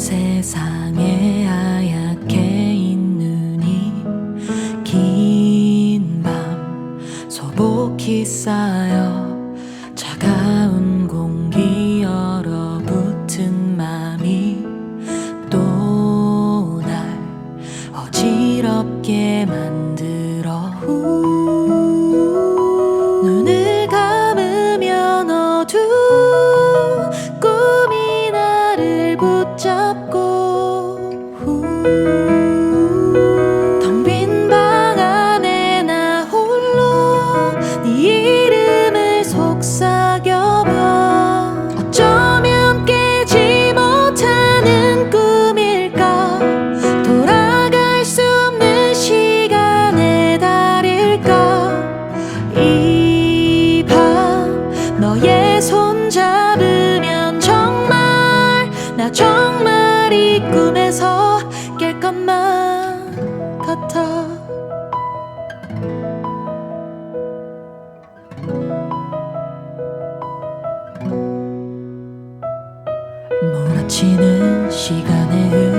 세상에 하얗게 있느니 긴밤 소복히 쌓여 붙잡고 텅 빈 방 안에 나 홀로 네 이름을 속삭여봐. 어쩌면 깨지 못하는 꿈일까? 돌아갈 수 없는 시간의 달일까? 이 밤 너의 꿈에서 깰 것만 같아. 몰아치는 시간의 흐름에